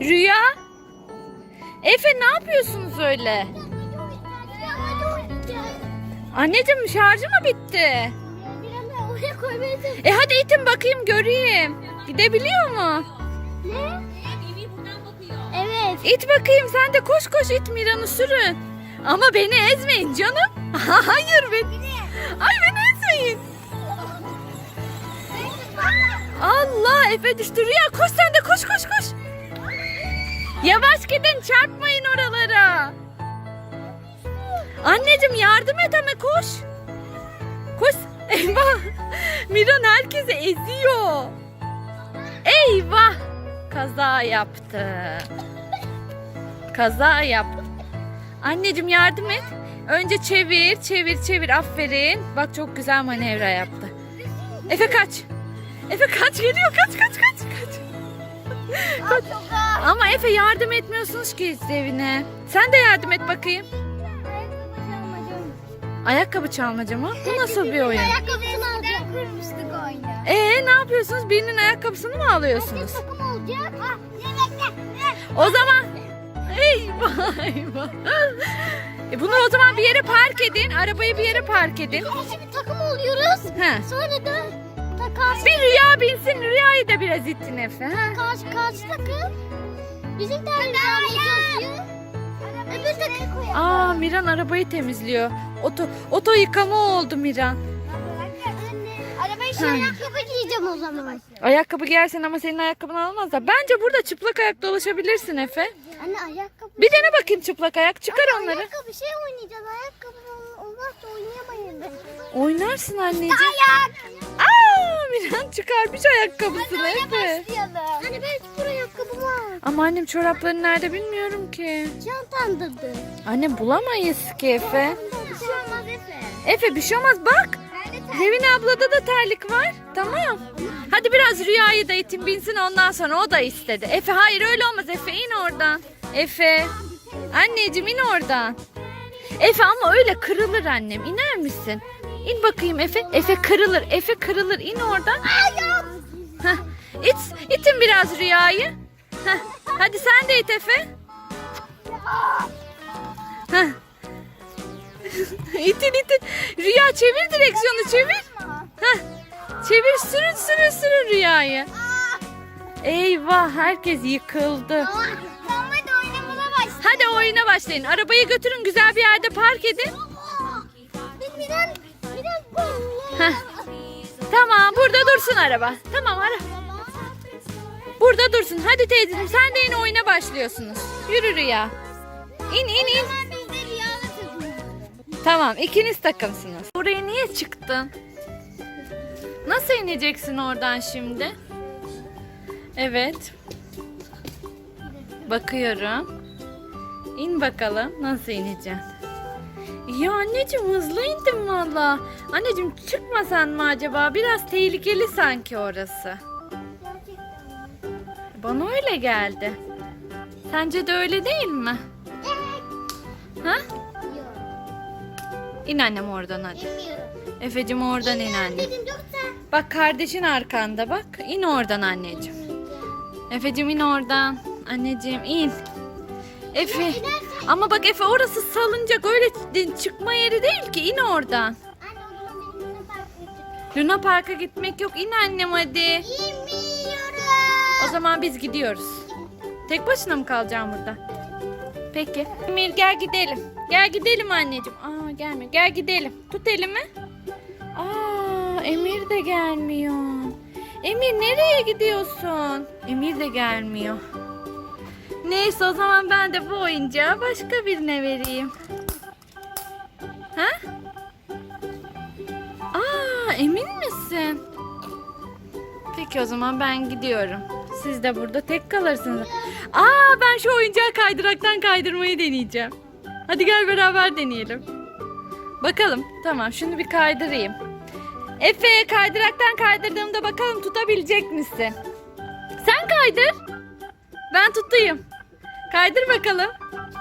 Rüya? Efe ne yapıyorsunuz öyle? Anneciğim şarjı mı bitti? E hadi itin bakayım göreyim. Gidebiliyor mu? Ne? Evet. İt bakayım sen de koş koş it Miran'ı sürün. Ama beni ezmeyin canım. Hayır beni. Ay beni ezmeyin. Allah Efe düştü. Rüya koş sen de koş koş koş. Yavaş gidin çarpmayın oralara. Anneciğim yardım et ama koş. Koş. Eyvah. Miran herkesi eziyor. Eyvah. Kaza yaptı. Kaza yaptı. Anneciğim yardım et. Önce çevir, çevir, çevir. Aferin. Bak çok güzel manevra yaptı. Efe kaç. Efe kaç geliyor. Kaç, kaç, kaç, kaç. Kaç. Ama Efe yardım etmiyorsunuz ki evine. Sen de yardım et bakayım. Ayakkabı çalmaca mı? Bu nasıl bir oyun? Ayakkabısını alacağım. kurmuştuk oyunu. Ee ne yapıyorsunuz? Birinin ayakkabısını mı alıyorsunuz? Takım olacak. Ha, ne bekle. O zaman eyvah eyvah. E bunu o zaman bir yere park edin. Arabayı bir yere park edin. Şimdi takım oluyoruz. Sonra da karşı, Bir rüya binsin. Rüyayı da biraz ittin Efe. Ha? karşı, karşı takım. Bizim takım çalışıyor. Öbür takım. Aa Miran arabayı temizliyor. Oto, oto yıkama oldu Miran. Arabayı şey ayakkabı giyeceğim o zaman. Ayakkabı giyersen ama senin ayakkabını almazlar. Bence burada çıplak ayak dolaşabilirsin Efe. Anne ayakkabı. Bir dene bakayım çıplak ayak. Çıkar onları. Ayakkabı şey oynayacağız. Ayakkabı olmazsa oynayamayız. Oynarsın anneciğim. Ayak. Aa Miran çıkarmış ayakkabısını Efe. başlayalım. Hani ben spor ayakkabım var. Ama annem çorapları nerede bilmiyorum ki. Çantandırdı. Anne bulamayız ki Efe. Bir şey olmaz Efe. Efe bir şey olmaz bak. Zevin ablada da terlik var. Tamam. Hadi biraz rüyayı da itin binsin ondan sonra o da istedi. Efe hayır öyle olmaz Efe in oradan. Efe. Anneciğim in oradan. Efe ama öyle kırılır annem. İner misin? İn bakayım Efe. Efe kırılır. Efe kırılır. İn oradan. Heh. İt, itin biraz rüyayı. Heh. Hadi sen de it Efe. Heh. itin itin. Rüya çevir direksiyonu çevir. Heh. Çevir sürün sürün sürün rüyayı. Eyvah herkes yıkıldı. Hadi oyuna başlayın. Arabayı götürün güzel bir yerde park edin. Tamam burada dursun araba. Tamam ara. Burada dursun. Hadi teyzeciğim sen de yine oyuna başlıyorsunuz. Yürü Rüya. İn in in. Tamam ikiniz takımsınız. Buraya niye çıktın? Nasıl ineceksin oradan şimdi? Evet. Bakıyorum. İn bakalım nasıl ineceksin? Ya anneciğim hızlı indim valla. Anneciğim çıkmasan mı acaba? Biraz tehlikeli sanki orası. Bana öyle geldi. Sence de öyle değil mi? Ha? İn annem oradan hadi. Efe'cim oradan in anne. Bak kardeşin arkanda bak. İn oradan anneciğim. Efe'cim in oradan. Anneciğim in. Efe. Ama bak Efe orası salıncak öyle çıkma yeri değil ki. İn oradan. Anne o zaman benim yine farklı Luna Park'a gitmek yok. İn annem hadi. İnmiyorum. O zaman biz gidiyoruz. Tek başına mı kalacağım burada? Peki. Emir gel gidelim. Gel gidelim anneciğim. Aa gelmiyor. Gel gidelim. Tut elimi. Aa Emir de gelmiyor. Emir nereye gidiyorsun? Emir de gelmiyor. Neyse o zaman ben de bu oyuncağı başka birine vereyim. Ha? Aa emin misin? Peki o zaman ben gidiyorum. Siz de burada tek kalırsınız. Aa ben şu oyuncağı kaydıraktan kaydırmayı deneyeceğim. Hadi gel beraber deneyelim. Bakalım. Tamam şunu bir kaydırayım. Efe kaydıraktan kaydırdığımda bakalım tutabilecek misin? Sen kaydır. Ben tutayım. Kaydır bakalım.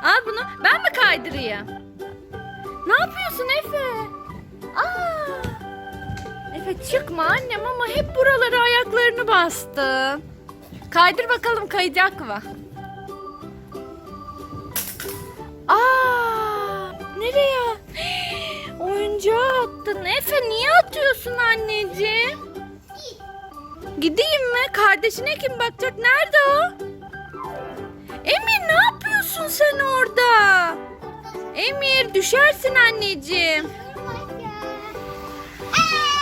Al bunu. Ben mi kaydırayım? Ne yapıyorsun Efe? Aa! Efe çıkma annem ama hep buralara ayaklarını bastın. Kaydır bakalım kayacak mı? Aa! Nereye? Oyuncağı attın. Efe niye atıyorsun anneciğim? Gideyim mi? Kardeşine kim bakacak? Nerede o? Emir ne yapıyorsun sen orada? Emir düşersin anneciğim.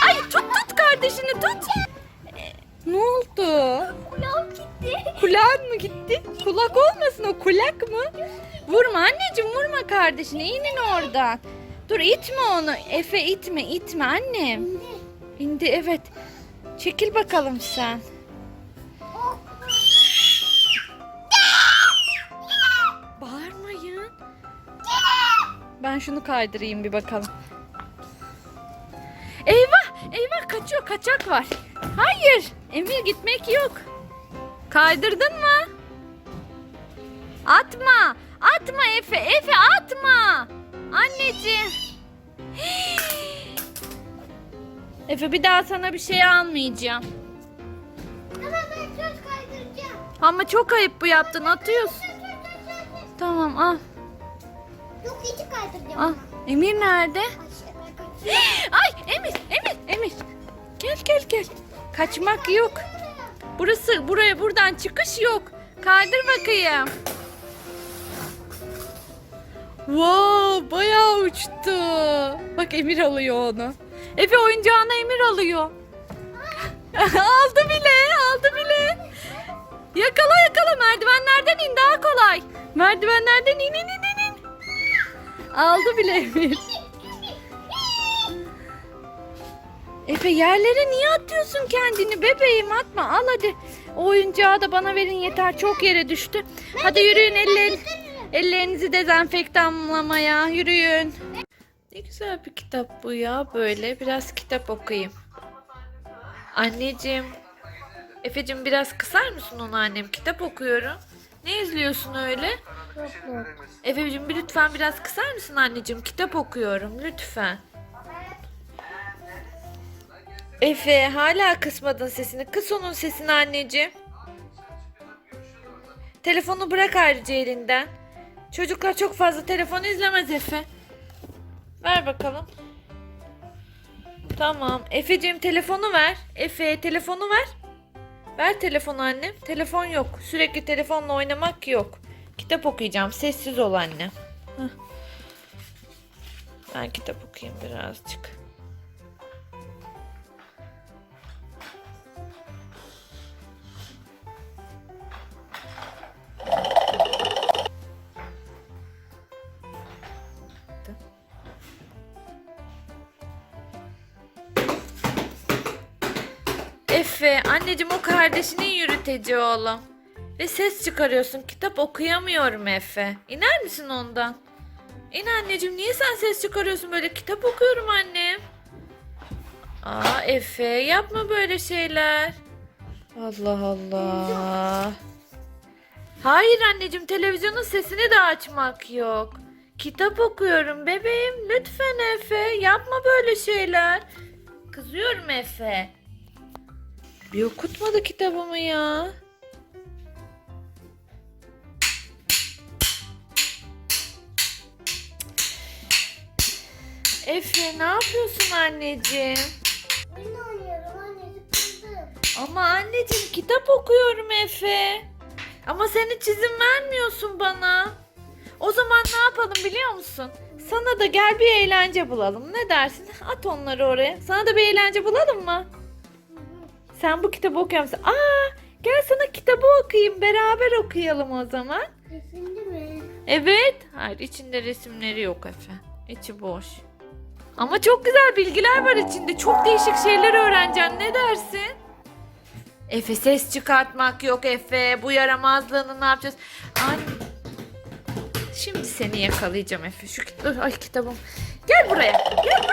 Ay tut tut kardeşini tut. Ne oldu? Kulağım gitti. Kulağın mı gitti? Kulak olmasın o kulak mı? Vurma anneciğim vurma kardeşine inin oradan. Dur itme onu. Efe itme itme annem. İndi evet. Çekil bakalım sen. şunu kaydırayım bir bakalım. Eyvah eyvah kaçıyor kaçak var. Hayır Emir gitmek yok. Kaydırdın mı? Atma. Atma Efe. Efe atma. Anneciğim. Efe bir daha sana bir şey almayacağım. Tamam ben söz kaydıracağım. Ama çok ayıp bu yaptın. Atıyorsun. Tamam al. Yok hiç kaydıracağım. Al. Emir nerede? Kaçayım. Ay Emir, Emir, Emir. Gel gel gel. Kaçmak yok. Burası buraya buradan çıkış yok. Kaydır bakayım. Wow, bayağı uçtu. Bak Emir alıyor onu. Efe oyuncağını Emir alıyor. aldı bile, aldı bile. Yakala yakala merdivenlerden in daha kolay. Merdivenlerden in in in in. Aldı bile Emir. Efe yerlere niye atıyorsun kendini bebeğim atma al hadi. O oyuncağı da bana verin yeter çok yere düştü. Hadi yürüyün eller, ellerinizi dezenfektanlamaya yürüyün. Ne güzel bir kitap bu ya böyle biraz kitap okuyayım. Anneciğim. Efe'cim biraz kısar mısın onu annem? Kitap okuyorum. Ne izliyorsun öyle? Efe'cim bir lütfen biraz kısar mısın anneciğim? Kitap okuyorum lütfen. Efe hala kısmadın sesini. Kıs onun sesini anneciğim. Telefonu bırak ayrıca elinden. Çocuklar çok fazla telefon izlemez Efe. Ver bakalım. Tamam. Efe'cim telefonu ver. Efe telefonu ver. Ver telefonu annem. Telefon yok. Sürekli telefonla oynamak yok. Kitap okuyacağım. Sessiz ol anne. Hah. Ben kitap okuyayım birazcık. Efe, anneciğim o kardeşinin yürüteci oğlum. Ve ses çıkarıyorsun. Kitap okuyamıyorum Efe. İner misin ondan? İn anneciğim. Niye sen ses çıkarıyorsun böyle? Kitap okuyorum annem. Aa Efe yapma böyle şeyler. Allah Allah. Hayır anneciğim televizyonun sesini de açmak yok. Kitap okuyorum bebeğim. Lütfen Efe yapma böyle şeyler. Kızıyorum Efe. Bir okutmadı kitabımı ya. Efe ne yapıyorsun anneciğim? Oyun oynuyorum anne sıkıldım. Ama anneciğim kitap okuyorum Efe. Ama sen hiç izin vermiyorsun bana. O zaman ne yapalım biliyor musun? Sana da gel bir eğlence bulalım. Ne dersin? At onları oraya. Sana da bir eğlence bulalım mı? Sen bu kitabı okuyor musun? Aa, gel sana kitabı okuyayım. Beraber okuyalım o zaman. Kesildi mi? Evet. Hayır içinde resimleri yok Efe. İçi boş. Ama çok güzel bilgiler var içinde. Çok değişik şeyler öğreneceksin. Ne dersin? Efe ses çıkartmak yok Efe. Bu yaramazlığını ne yapacağız? Anne. Şimdi seni yakalayacağım Efe. Şu Ay kitabım. Gel buraya. Gel